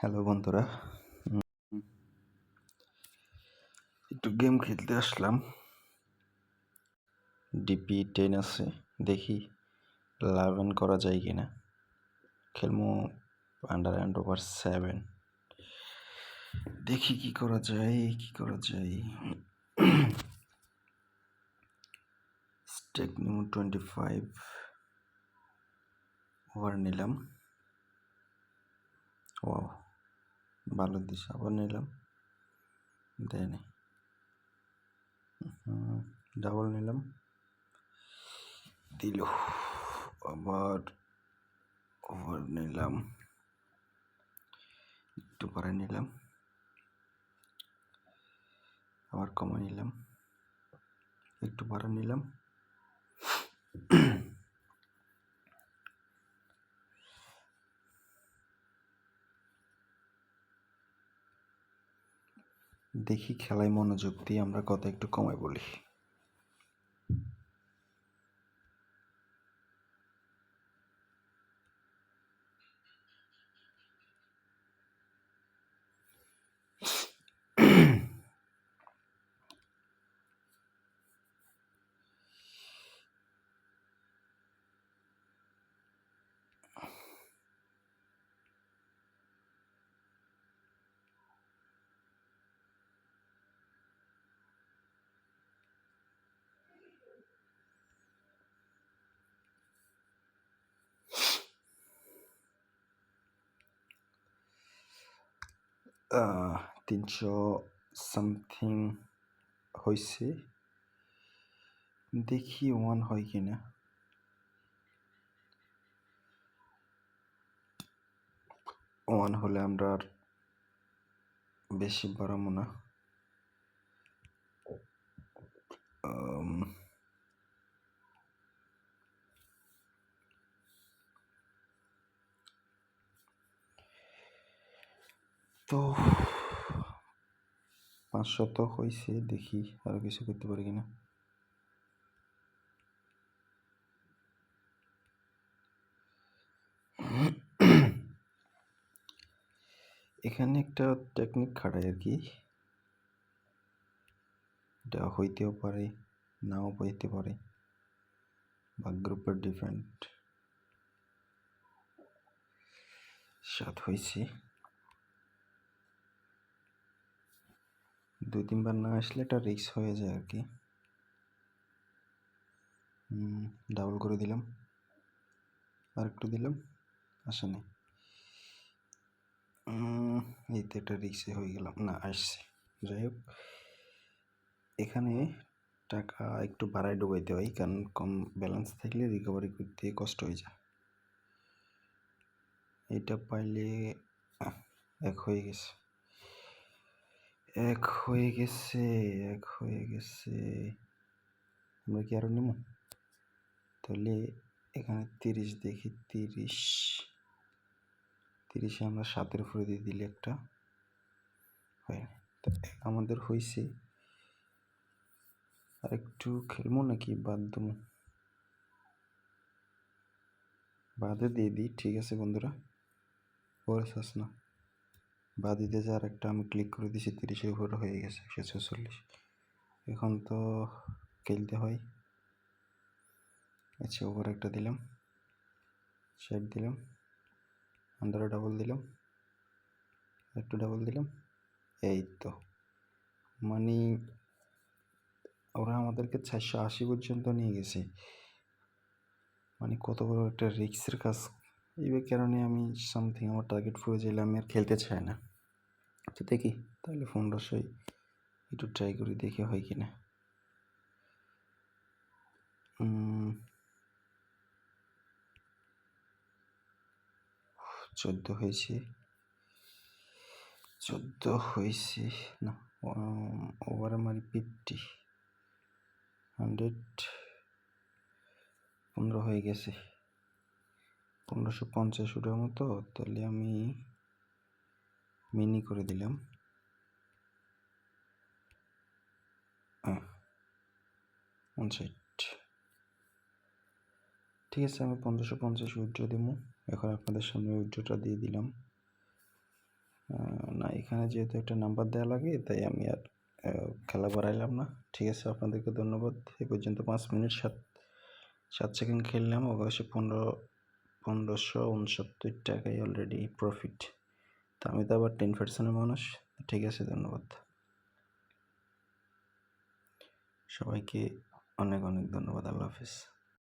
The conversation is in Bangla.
হ্যালো বন্ধুরা। একটু গেম খেলতে আসলাম। ডিপি টেন আছে, দেখি লাভেন করা যায় কিনা। খেলমো আন্ডার অ্যান্ড ওভার সেভেন দেখি কি করা যায়, কি করা যায়। স্টেক নিমো টোয়েন্টি ফাইভ ওভার নিলাম। ও ভালো দিস, আবার নিলাম। দেয়নি ডাবল নিলাম। দিল। আবার ওভার নিলাম। একটু পরে নিলাম। আবার কমা নিলাম। একটু পরে নিলাম। দেখি খেলায় মনোযোগ দিয়ে আমরা কত একটু কমায় বলি। তিনশো সামথিং হয়েছে দেখি ওয়ান হয় কিনা। ওয়ান হলে আমরা আর বেশি বাড়াবো না। তো পাঁচশো তো হয়েছে দেখি আরও কিছু করতে পারি কিনা। এখানে একটা টেকনিক খাটাই আর কি। এটা হইতেও পারে, নাও হইতে পারে, বা গ্রুপের ডিপেন্ড সাত হয়েছে দুই তিনবার না আসলে এটা রিক্স হয়ে যায় আর কি। ডাবল করে দিলাম। আর একটু দিলাম আসেনি। উম, এই তো একটা রিক্সে হয়ে গেলাম। না আসছে। যাই হোক এখানে টাকা একটু বাড়ায় ডুবাইতে হয় কারণ কম ব্যালেন্স থাকলে রিকভারি করতে কষ্ট হয়ে যায়। এটা পাইলে এক হয়ে গেছে। এক হয়ে গেছে, এক হয়ে গেছে। আমরা কি আরও নেব? তাহলে এখানে তিরিশ দেখি, তিরিশ। তিরিশে আমরা সাতের উপরে দিয়ে দিলে একটা হয়। তো আমাদের হয়েছে আর একটু খেলব নাকি? বাদ দেবো। বাদে দিয়ে দিই, ঠিক আছে বন্ধুরা। পরে চাস না। বাদ দিতে যা আর একটা আমি ক্লিক করে দিয়েছি তিরিশের উপরে হয়ে গেছে, একশো ছেচল্লিশ। এখন তো খেলতে হয়। আচ্ছা ওভার একটা দিলাম। ষাট দিলাম। আন্ডারে ডাবল দিলাম। একটু ডাবল দিলাম। এই তো। মানে ওরা আমাদেরকে চারশো আশি পর্যন্ত নিয়ে গেছে। মানে কত বড় একটা রিক্সের কাজ। এই কারণে আমি সামথিং আমার টার্গেট ফুরে যাইলে আমি আর খেলতে চাই না। তো দেখি, তাহলে পনেরোশোই একটু ট্রাই করি দেখি হয় কি না চোদ্দ হয়েছে। চোদ্দ হয়েছে, না ওভারে মারি ফিফটি হান্ড্রেড পনেরো হয়ে গেছে। পনেরোশো পঞ্চাশ ওটার মতো, তাহলে আমি মিনি করে দিলাম। ঠিক আছে, আমি পনেরোশো পঞ্চাশ উজ্জ্ব দিব। এখন আপনাদের সামনে উজ্জ্বটা দিয়ে দিলাম। না, এখানে যেহেতু একটা নাম্বার দেওয়া লাগে, তাই আমি আর খেলা বাড়াইলাম না। ঠিক আছে, আপনাদেরকে ধন্যবাদ। এ পর্যন্ত পাঁচ মিনিট সাত সাত সেকেন্ড খেললাম অবশ্যই পনেরো, পনেরোশো উনসত্তর টাকাই অলরেডি প্রফিট তো আমি তো আবার টেন পার্সেন্টের মানুষ, ঠিক আছে, ধন্যবাদ। সবাইকে অনেক অনেক ধন্যবাদ, আল্লাহ হাফিজ।